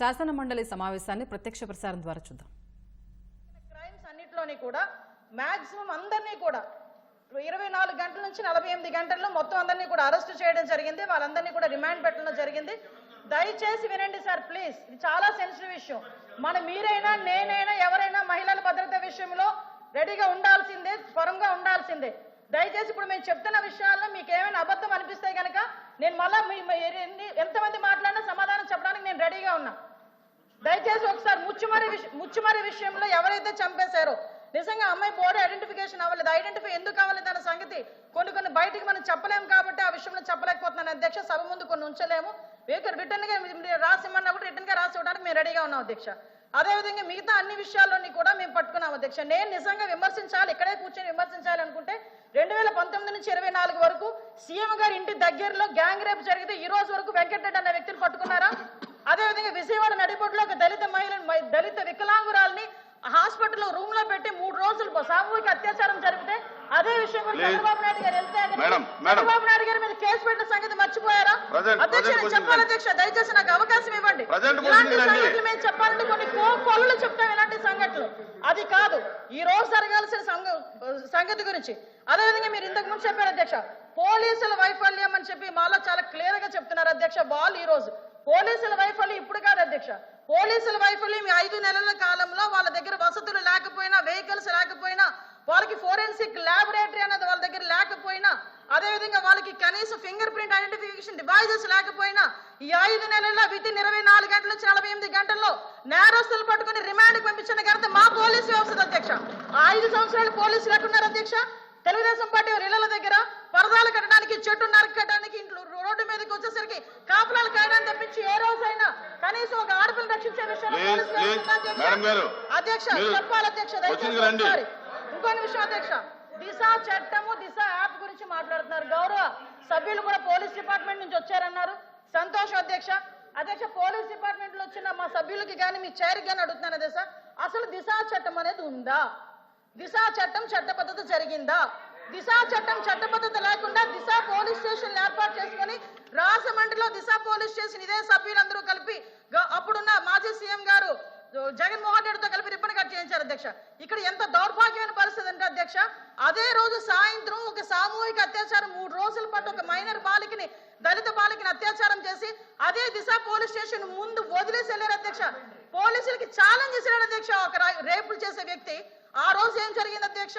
శాసన మండలి సమావేశాన్ని ప్రత్యక్ష ప్రసారం ద్వారా చూద్దాం. క్రైమ్స్ అన్నింటిలోని కూడా మాక్సిమం అందరినీ కూడా ఇరవై నాలుగు గంటల నుంచి నలభై ఎనిమిది గంటల్లో మొత్తం అందరినీ కూడా అరెస్ట్ చేయడం జరిగింది. వాళ్ళందరినీ కూడా రిమాండ్ పెట్టడం జరిగింది. దయచేసి వినండి సార్ ప్లీజ్. ఇది చాలా సెన్సిటివ్ విషయం. మన మీరైనా నేనైనా ఎవరైనా మహిళల భద్రత విషయంలో రెడీగా ఉండాల్సిందే స్వరంగా ఉండాల్సిందే. దయచేసి ఇప్పుడు మేము చెప్తున్న విషయాల్లో మీకు ఏమైనా అబద్ధం అనిపిస్తే కనుక నేను మళ్ళీ మీ ఎంతమంది మాట్లాడినా సమాధానం చెప్పడానికి నేను రెడీగా ఉన్నా. దయచేసి ఒకసారి ముచ్చుమరి ముచ్చుమరి విషయంలో ఎవరైతే చంపేశారో నిజంగా అమ్మాయి బాడీ ఐడెంటిఫికేషన్ అవ్వలేదు. ఐడెంటిఫై ఎందుకు అవ్వలేదు అనే సంగతి కొన్ని కొన్ని బయటికి మనం చెప్పలేము కాబట్టి ఆ విషయంలో చెప్పలేకపోతున్నాను. అధ్యక్ష సభ ముందు కొన్ని ఉంచలేము. రిటర్న్గా మీరు రాసిమ్మన్నా కూడా రిటర్న్గా రాసి ఇవ్వడానికి మేము రెడీగా ఉన్నాం అధ్యక్ష. అదేవిధంగా మిగతా అన్ని విషయాల్లోని కూడా మేము పట్టుకున్నాం అధ్యక్ష. నేను నిజంగా విమర్శించాలి ఇక్కడే కూర్చొని విమర్శించాలి అనుకుంటే రెండు వేల పంతొమ్మిది నుంచి ఇరవై నాలుగు వరకు సీఎం గారి ఇంటి దగ్గరలో గ్యాంగ్ రేప్ జరిగితే ఈ రోజు వరకు వెంకటరెడ్డి అనే వ్యక్తిని పట్టుకున్నారా? అదేవిధంగా విజయవాడ నడిబొడ్డులో ఒక దళిత మహిళ దళిత వికలాంగురాల్ని హాస్పిటల్లో రూమ్లో పెట్టి మూడు రోజులు సామూహిక అత్యాచారం జరిగితే అదే విషయం కూడా. చంద్రబాబు నాయుడు గారు వెళ్తే. చంద్రబాబు నాయుడు గారి మీద కేసు పెట్టిన సంగతి మర్చిపోయారా అధ్యక్ష చెప్పాలి. అధ్యక్ష దయచేసి నాకు అవకాశం ఇవ్వండి ఇలాంటి. సంగతులు మేము చెప్పాలంటే కొన్ని కోళ్ళు చెప్తాం ఇలాంటి సంఘటనలు అది కాదు ఈ రోజు జరగాల్సిన సంగ- సంగతి గురించి అదేవిధంగా మీరు ఇంతకు ముందు చెప్పారు అధ్యక్ష పోలీసుల వైఫల్యం అని చెప్పి మాలో చాలా క్లియర్గా చెప్తున్నారు అధ్యక్ష వాళ్ళు ఈ రోజు పోలీసుల వైఫల్యం ఇప్పుడు కాదు అధ్యక్ష. పోలీసుల వైఫల్యం ఈ ఐదు నెలల కాలంలో వాళ్ళ దగ్గర వసతులు లేకపోయినా వెహికల్స్ లేకపోయినా వాళ్ళకి ఫోరెన్సిక్ ల్యాబొరేటరీ అనేది వాళ్ళ దగ్గర లేకపోయినా అదేవిధంగా వాళ్ళకి కనీసం ఫింగర్ ప్రింట్ ఐడెంటిఫికేషన్ డివైజెస్ లేకపోయినా ఈ ఐదు నెలల్లో విత్ ఇరవై నాలుగు గంటల నుంచి నలభై ఎనిమిది గంటల్లో నేరస్తులు పట్టుకుని రిమాండ్ పంపించిన ఘనత మా పోలీసు వ్యవస్థ అధ్యక్ష. ఆ ఐదు సంవత్సరాలు పోలీసులు ఎట్టున్నారు అధ్యక్ష? తెలుగుదేశం పార్టీ వారి ఇళ్ళ దగ్గర పరదాలు కట్టడానికి చెట్టు నరకడానికి ఇంట్లో రోడ్డు మీదకి వచ్చేసరికి కాపులాలు కాయడానికి తప్పించి ఏ రోజైనా కనీసం ఒక ఆడపిల్లని రక్షించే విషయంలో అధ్యక్ష? చెప్పాలి అధ్యక్ష. ఇంకొన్ని విషయం అధ్యక్ష. దిశ చట్టము దిశ యాప్ గురించి మాట్లాడుతున్నారు. గౌరవ సభ్యులు కూడా పోలీస్ డిపార్ట్మెంట్ నుంచి వచ్చారన్నారు. సంతోషం అధ్యక్ష. అధ్యక్ష పోలీస్ డిపార్ట్మెంట్లో వచ్చిన మా సభ్యులకి కానీ మీ చైర్కి కానీ అడుగుతున్నాను అధ్యక్ష. అసలు దిశ చట్టం అనేది ఉందా? దిశ చట్టం చట్టబద్ధత జరిగిందా? దిశా చట్టం చట్టబద్ధత లేకుండా దిశ పోలీస్ స్టేషన్ ఏర్పాటు చేసుకొని రాజమండ్రిలో దిశ పోలీస్ స్టేషన్ ఇదే సభ్యులందరూ కలిపి అప్పుడున్న మాజీ సీఎం గారు జగన్మోహన్ రెడ్డితో కలిపి రిబ్బన్ కట్ చేయించారు అధ్యక్ష. ఇక్కడ ఎంత దౌర్భాగ్యమైన పరిస్థితి అంటే అధ్యక్ష అదే రోజు సాయంత్రం ఒక సామూహిక అత్యాచారం మూడు రోజుల పాటు ఒక మైనర్ బాలికని దళిత బాలికని అత్యాచారం చేసి అదే దిశ పోలీస్ స్టేషన్ ముందు వదిలేసి వెళ్ళారు అధ్యక్ష. పోలీసులకి ఛాలెంజ్ చేశాడు అధ్యక్ష. ఒక రేపులు చేసే వ్యక్తి. ఆ రోజు ఏం జరిగింది అధ్యక్ష?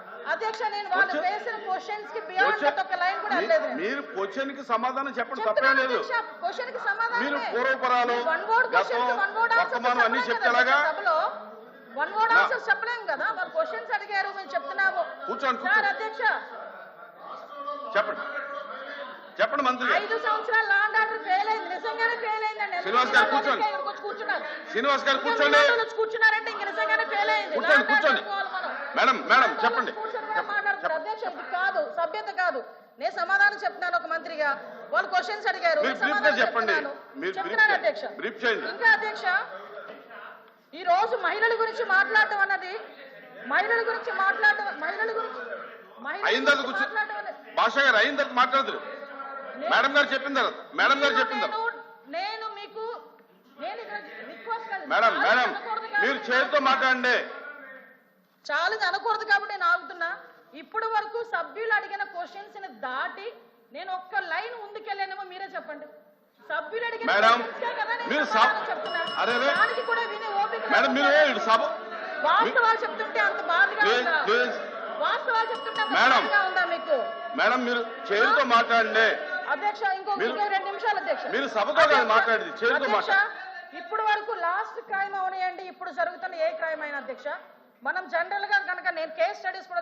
అధ్యక్ష నేను వాళ్ళు Question- వేసిన క్వశ్చన్స్కి బియాండ్ Question- ఒక లైన్ కూడా. మీరు క్వశ్చన్కి సమాధానం చెప్పండి తప్పేం లేదు. క్వశ్చన్కి. మీరు పూర్వపరాలు, మీరు వన్ వర్డ్ క్వశ్చన్కి గతం, వన్ వర్డ్ ఆన్సర్ వర్తమానం అన్నీ చెప్పలేం చెప్తే కదా ఎలాగా? సభలో. వన్ వర్డ్ ఆన్సర్ చెప్పలేం కదా. వాళ్ళు క్వశ్చన్స్ అడిగారు మేము చెప్తున్నాము. కూర్చోండి, సార్. అధ్యక్ష. చెప్పండి. చెప్పండి మంత్రి ఐదు సంవత్సరాల లాండ్ ఆర్డర్ ఫెయిల్ అయింది. నిజంగానే ఫెయిల్ అయిందండి. శ్రీనివాస్ గారు మీరు కూర్చోండి. శ్రీనివాస్ గారు కూర్చోండి. మీరు కూర్చున్నారంటే ఇంక నిజంగానే ఫెయిల్ అయింది. కూర్చోండి కూర్చోండి. మేడం మేడం చెప్పండి. ఇది కాదు సభ్యత కాదు నేను సమాధానం చెప్తున్నాను ఒక మంత్రిగా వాళ్ళు క్వశ్చన్స్ అడిగారు. చెప్తున్నాను. అధ్యక్ష. ఇంకా అధ్యక్ష ఈ రోజు మహిళల గురించి మాట్లాడటం అన్నది మహిళల గురించి మాట్లాడటం మహిళల గురించి భాష గారు మాట్లాడదురు మేడం గారు చెప్పిన తర్వాత మేడం గారు చెప్పిన నేను- మీకు. మేడం మేడం మీరు చేతితో మాట్లాడండి చాలా అనకూడదు కాబట్టి నేను ఆగుతున్నా ఇప్పుడు వరకు సభ్యులు అడిగిన క్వశ్చన్స్ని దాటి నేను ఒక్క లైన్ ముందుకెళ్ళానేమో మీరే చెప్పండి. సభ్యులు అడిగిన. దానికి కూడా వినే ఓపిక వాస్తవాలు చెప్తుంటే అంత బాధగా ఉందా? వాస్తవాలు చెప్తుంటే. బాధగా ఉందా మీకు? మేడం మీరు చేతితో మాట్లాడండి. అధ్యక్ష ఇంకో రెండు నిమిషాలు అధ్యక్ష. మీరు సభతో మాట్లాడేది, చేతితో మాట్లాడండి. ఇప్పుడు వరకు లాస్ట్ క్రైమ్ అవనియండి ఇప్పుడు జరుగుతున్న ఏ క్రైమ్ అయినా అధ్యక్ష. మనం జనరల్గా కనుక నేను కేస్ స్టడీస్ కూడా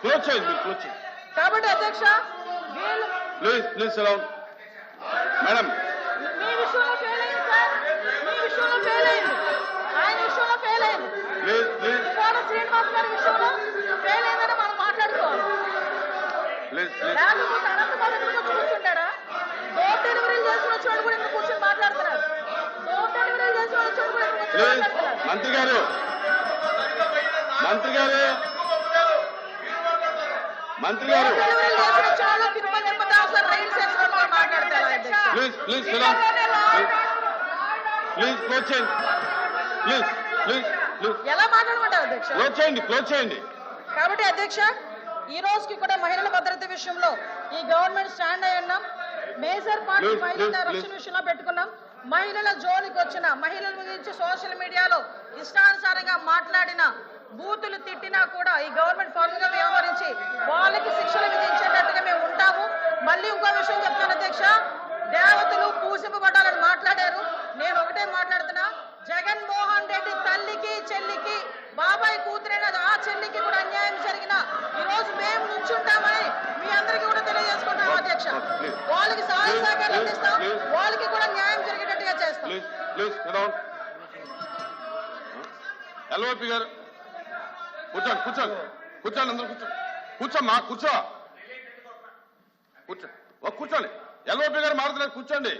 క్లోజ్ చేయండి క్లోజ్ చేయండి మీరు క్లోజ్ చేయండి కాబట్టి అధ్యక్ష ప్లీజ్ ప్లీజ్ మేడం శ్రీనివాస్ గారి విషయంలో ఫెయిల్ అయిందని మనం మాట్లాడుకోవాలి. ప్లీజ్ ప్లీజ్ లేకపోతే అనంతబాబు ఇక్కడ కూర్చుంటాడా? డోర్ డెలివరీ చేసిన వచ్చి కూడా ఇక్కడ కూర్చొని మాట్లాడుతున్నారు? డోర్ డెలివరీ చేసిన వచ్చి కూడా ఇక్కడ కూర్చొని ప్లీజ్ మాట్లాడుతున్నారు? మంత్రి గారు. మంత్రి గారు మంత్రి గారు డోర్ డెలివరీ చేసిన చాలా తిరుమల తిరుపతి అవసరం రైలు స్టేషన్ కూడా మాట్లాడతారు అధ్యక్ష ప్లీజ్ ప్లీజ్ ప్లీజ్ క్లోజ్ చేయండి. ప్లీజ్ ప్లీజ్ ఎలా మాట్లాడమంటారు అధ్యక్ష? క్లోజ్ చేయండి క్లోజ్ చేయండి. కాబట్టి అధ్యక్ష ఈ రోజుకి కూడా మహిళల భద్రత విషయంలో ఈ గవర్నమెంట్ స్టాండ్ అయి ఉన్నాం. మేజర్ పార్టీ మహిళల రక్షణ విషయంలో పెట్టుకున్నాం. మహిళల జోలికి వచ్చిన మహిళల గురించి సోషల్ మీడియాలో ఇష్టానుసారంగా మాట్లాడిన బూతులు తిట్టినా కూడా ఈ గవర్నమెంట్ ఫర్మ్గా వ్యవహరించి వాళ్ళకి శిక్షలు విధించేటట్టుగా మేము ఉంటాము. మళ్ళీ ఇంకో విషయం చెప్తాను అధ్యక్ష. దేవతలు పూసింపబడ్డాలని మాట్లాడారు. నేను ఒకటే మాట్లాడుతున్నా. జగన్మోహన్ రెడ్డి తల్లికి చెల్లికి బాబాయ్ కూతురైన ఆ చెల్లికి కూడా అన్యాయం జరిగిన ఈ రోజు మేము నుంచుంటామని మీ అందరికీ కూడా తెలియజేసుకుంటాం అధ్యక్ష. వాళ్ళకి సహాయ సహకారాలు అందిస్తాం. వాళ్ళకి కూడా న్యాయం జరిగేటట్టుగా చేస్తాం. ప్లీజ్ ప్లీజ్ సిలాన్ ఎల్ఓపి గారు. కూర్చోండి కూర్చోండి కూర్చోండి అందరూ కూర్చో. కూర్చోమ్మా కూర్చో. కూర్చో. కూర్చోండి. ఎల్ఓపి గారు మారుతున్నారు కూర్చోండి.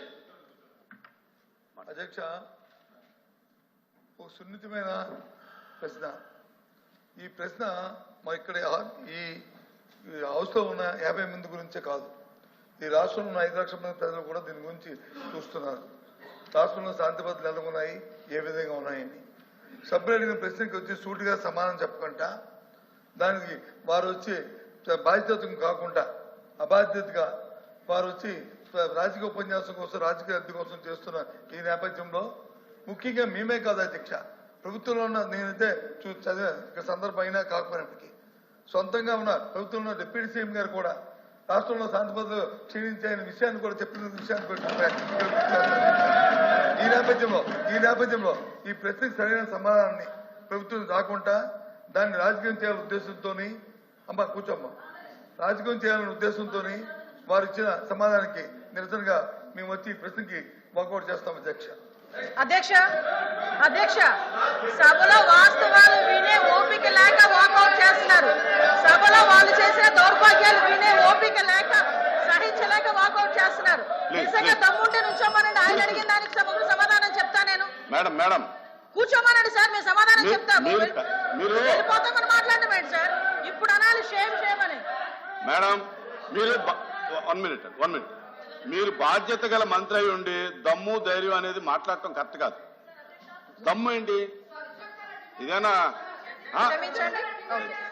అధ్యక్ష ఒక సున్నితమైన ప్రశ్న. ఈ ప్రశ్న మా ఇక్కడ ఈ ఈ హౌస్లో ఉన్న యాభై మంది గురించే కాదు. ఈ రాష్ట్రంలో ఉన్న ఐదు లక్షల మంది ప్రజలు కూడా దీని గురించి చూస్తున్నారు. రాష్ట్రంలో శాంతి భద్రతలు ఎలా ఉన్నాయి? ఏ విధంగా ఉన్నాయని. సభ్యులు అడిగిన ప్రశ్నకి వచ్చి సూటిగా సమాధానం చెప్పకుండా దానికి వారు వచ్చి బాధ్యత కాకుండా అబాధ్యతగా వారు వచ్చి రాజకీయ ఉపన్యాసం కోసం రాజకీయ అద్దె కోసం చేస్తున్న ఈ నేపథ్యంలో ముఖ్యంగా మేమే కాదు అధ్యక్ష. ప్రభుత్వంలో ఉన్న నేనైతే చూ చదివా సందర్భం అయినా కాకపోయినప్పటికీ సొంతంగా ఉన్న ప్రభుత్వంలో డిప్యూటీ సీఎం గారు కూడా రాష్ట్రంలో శాంతి భద్రతలు క్షీణించాయని విషయాన్ని కూడా చెప్పిన విషయాన్ని కూడా ఈ నేపథ్యంలో ఈ నేపథ్యంలో ఈ ప్రశ్నకు సరైన సమాధానాన్ని ప్రభుత్వం రాకుండా దాన్ని రాజకీయం చేయాలనే ఉద్దేశంతో అమ్మ కూర్చోమ్మ. రాజకీయం చేయాలనే ఉద్దేశంతో వారు ఇచ్చిన సమాధానానికి నిరసనగా మేము వచ్చి ఈ ప్రశ్నకి వాకౌట్ చేస్తాం అధ్యక్ష. అధ్యక్ష అధ్యక్ష సభలో వాస్తవాలు వినే ఓపిక లేక వాకౌట్ చేస్తున్నారు. సభలో వాళ్ళు చేసిన దౌర్భాగ్యాలు వినే ఓపిక లేక సహించలేక వాకౌట్ చేస్తున్నారు Please, నిజంగా please. దమ్ముంటే నుంచోమనండి ఆయన అడిగిన దానికి సమగ్ర సమాధానం చెప్తా నేను మేడం మేడం. కూర్చోమనండి సార్ మేము సమాధానం మీరు- చెప్తాము వెళ్ళిపోతామని సార్? ఇప్పుడు అనాలి షేమ్ షేమ్ అని. మేడం మీరు వన్ మినిట్ వన్ మినిట్. మీరు బాధ్యత గల మంత్రి అయి ఉండి దమ్ము ధైర్యం అనేది మాట్లాడటం కరెక్ట్ కాదు. దమ్ము ఏంటి? ఇదేనా? క్షమించండి.